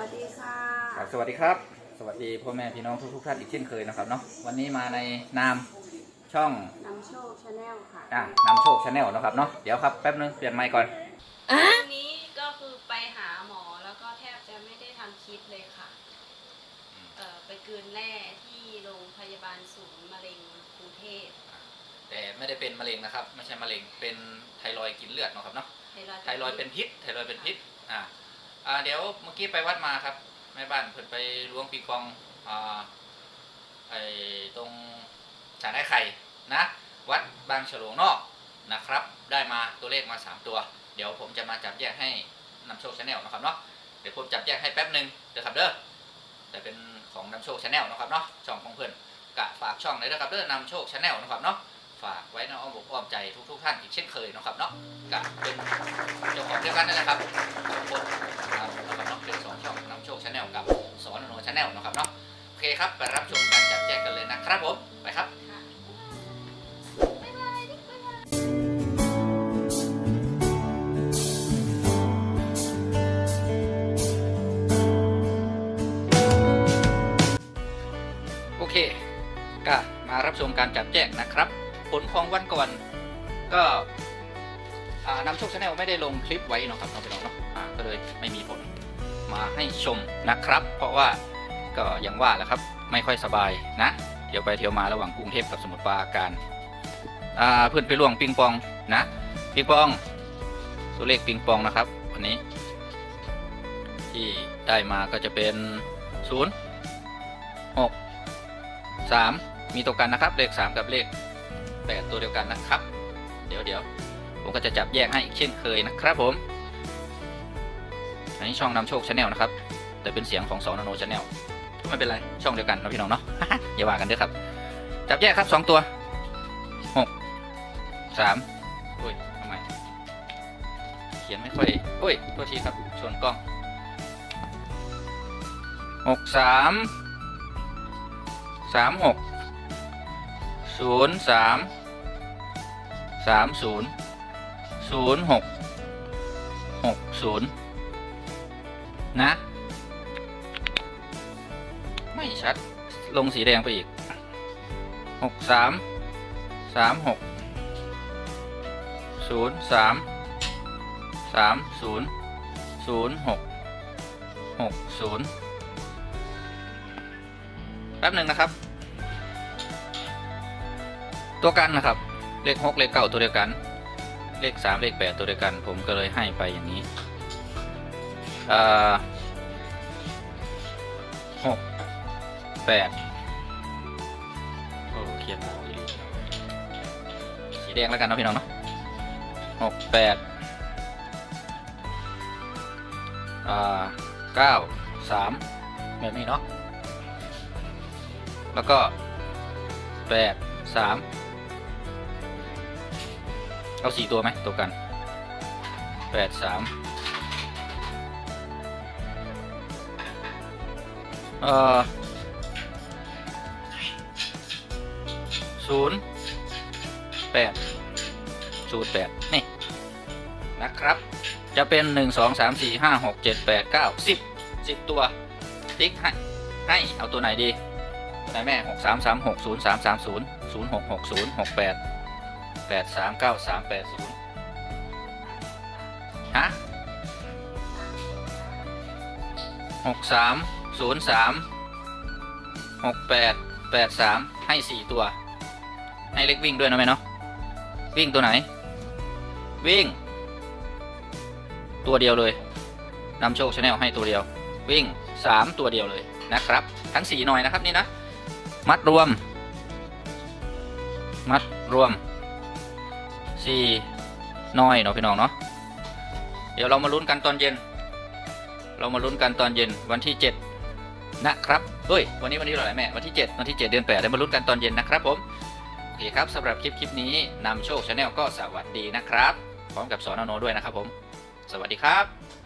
วัสดีค่ะครับสวัสดีครับ สวัสดีพ่อแม่พี่น้องทุกๆท่านอีกเช่นเคยนะครับเนาะวันนี้มาในนามช่องนำโชคชาแนลค่ะอะนำโชคชาแนลนะครับเนาะเดี๋ยวครับแป๊บนึงเปลี่ยนไมค์ก่อนวันนี้ก็คือไปหาหมอแล้วก็แทบจะไม่ได้ทำคลิปเลยค่ะเอ่อไปกลืนแร่ที่โรงพยาบาลศูนย์มะเร็งกรุงเทพแต่ไม่ได้เป็นมะเร็งนะครับไม่ใช่มะเร็งเป็นไทรอยด์กินเลือดเนาะครับเนาะไทรอยด์ไทรอยด์เป็นพิษไทรอยด์เป็นพิษอ่า อ่าเดี๋ยวเมื่อกี้ไปวัดมาครับแม่บ้านเพิ่นไปล้วงปีกองอ่าไอตรงฉานไอ้ไข่นะ วัดบางฉลงนอกนะครับ ได้มาตัวเลขมา 3 ตัว เดี๋ยวผมจะมาจับแยกให้นำโชคชาแนลนะครับเนาะเดี๋ยวผมจับแยกให้แป๊บหนึ่งเดี๋ยวครับเด้อแต่เป็นของนำโชคชาแนลนะครับเนาะช่องของเพื่อนกะฝากช่องเลยนะครับเด้อนำโชคชาแนลนะครับเนาะ ฝากไว้ในอ้อมอกอ้อมใจทุก ๆ ท่านอีกเช่นเคยนะครับเนาะกะเป็นเจ้าของเดียวกันนั่นแหละครับสองคนนะครับเนาะเป็นสองช่องนำโชคชาแนลกับสอนโนชาแนลนะครับเนาะโอเคครับไปรับชมการจับแยกกันเลยนะครับผมไปครับโอเคก็มารับชมการจับแจกนะครับ ผลของวันก่อน ก็นำโชคชาแนลไม่ได้ลงคลิปไว้เนาะครับน้องพี่น้องเนาะก็เลยไม่มีผลมาให้ชมนะครับ เพราะว่าก็อย่างว่าแหละครับไม่ค่อยสบายนะ เดี๋ยวไปเที่ยวมาระหว่างกรุงเทพกับสมุทรปราการเพื่อนไปล่วงปิงปองนะปิงปอง ตัวเลขปิงปองนะครับ วันนี้ ที่ได้มาก็จะเป็นศูนย์หกสามมีตัวกันนะครับ เลขสามกับเลข แปดตัวเดียวกันนะครับ เดี๋ยวเดี๋ยวผมก็จะจับแยกให้อีกเช่นเคยนะครับผม อันนี้ช่องนำโชคชาแนลนะครับ แต่เป็นเสียงของสองนาโนชาแนลไม่เป็นไร ช่องเดียวกันนะพี่น้องเนาะ อย่าว่ากันเด้อครับ จับแยกครับสองตัวหกสามโอ้ยทำไม เขียนไม่ค่อยโอ้ยโทษทีครับ ชนกล้องหกสามสามหก ศูนย์สามสามศูนย์ศูนย์หกหกศูนย์นะ ไม่ชัดลงสีแดงไปอีกหกสามสามหกศูนย์สามสามศูนย์ศูนย์หกหกศูนย์แป๊บหนึ่งนะครับ ตัวกันนะครับ เลขหกเลขเก้าตัวเดียวกัน เลขสามเลขแปดตัวเดียวกัน ผมก็เลยให้ไปอย่างนี้หกแปดโอ้เขียนหมออีกสีแดงแล้วกันนะพี่น้องเนาะหกแปดเก้าสามแบบนี้เนาะ แล้วก็แปดสาม เอาสี่ตัวไหมตัวกันแปดสามเอ่อศูนย์แปดศูนย์แปดนี่ นะครับ จะเป็นหนึ่งสองสามสี่ห้าหกเจ็ดแปดเก้าสิบสิบตัวติ๊กให้ให้เอาตัวไหนดีไหนแม่หกสามสามหกศูนย์สามสามศูนย์ศูนย์หกหกศูนย์หกแปด แปดสามเก้าสามแปดศูนย์ฮะหกสามศูนย์สามหกแปดแปดสามให้สี่ตัว ให้เล็กวิ่งด้วยนะแม่เนาะวิ่งตัวไหน วิ่ง ตัวเดียวเลยนำโชคชาแนลให้ตัวเดียว วิ่งสามตัวเดียวเลยนะครับ ทั้งสี่หน่อยนะครับนี่นะ มัดรวม มัดรวม สี่น้อยเนาะพี่น้องเนาะเดี๋ยวเรามาลุ้นกันตอนเย็น เรามาลุ้นกันตอนเย็นวันที่เจ็ดนะครับเฮ้ยวันนี้วันที่เท่าไรแม่วันที่เจ็ดวันที่เจ็ดเดือนแปดเดี๋ยวมาลุ้นกันตอนเย็นนะครับผมโอเคครับสำหรับคลิปคลิปนี้นำโชคชาแนลก็สวัสดีนะครับ พร้อมกับสอนโนด้วยนะครับผม สวัสดีครับ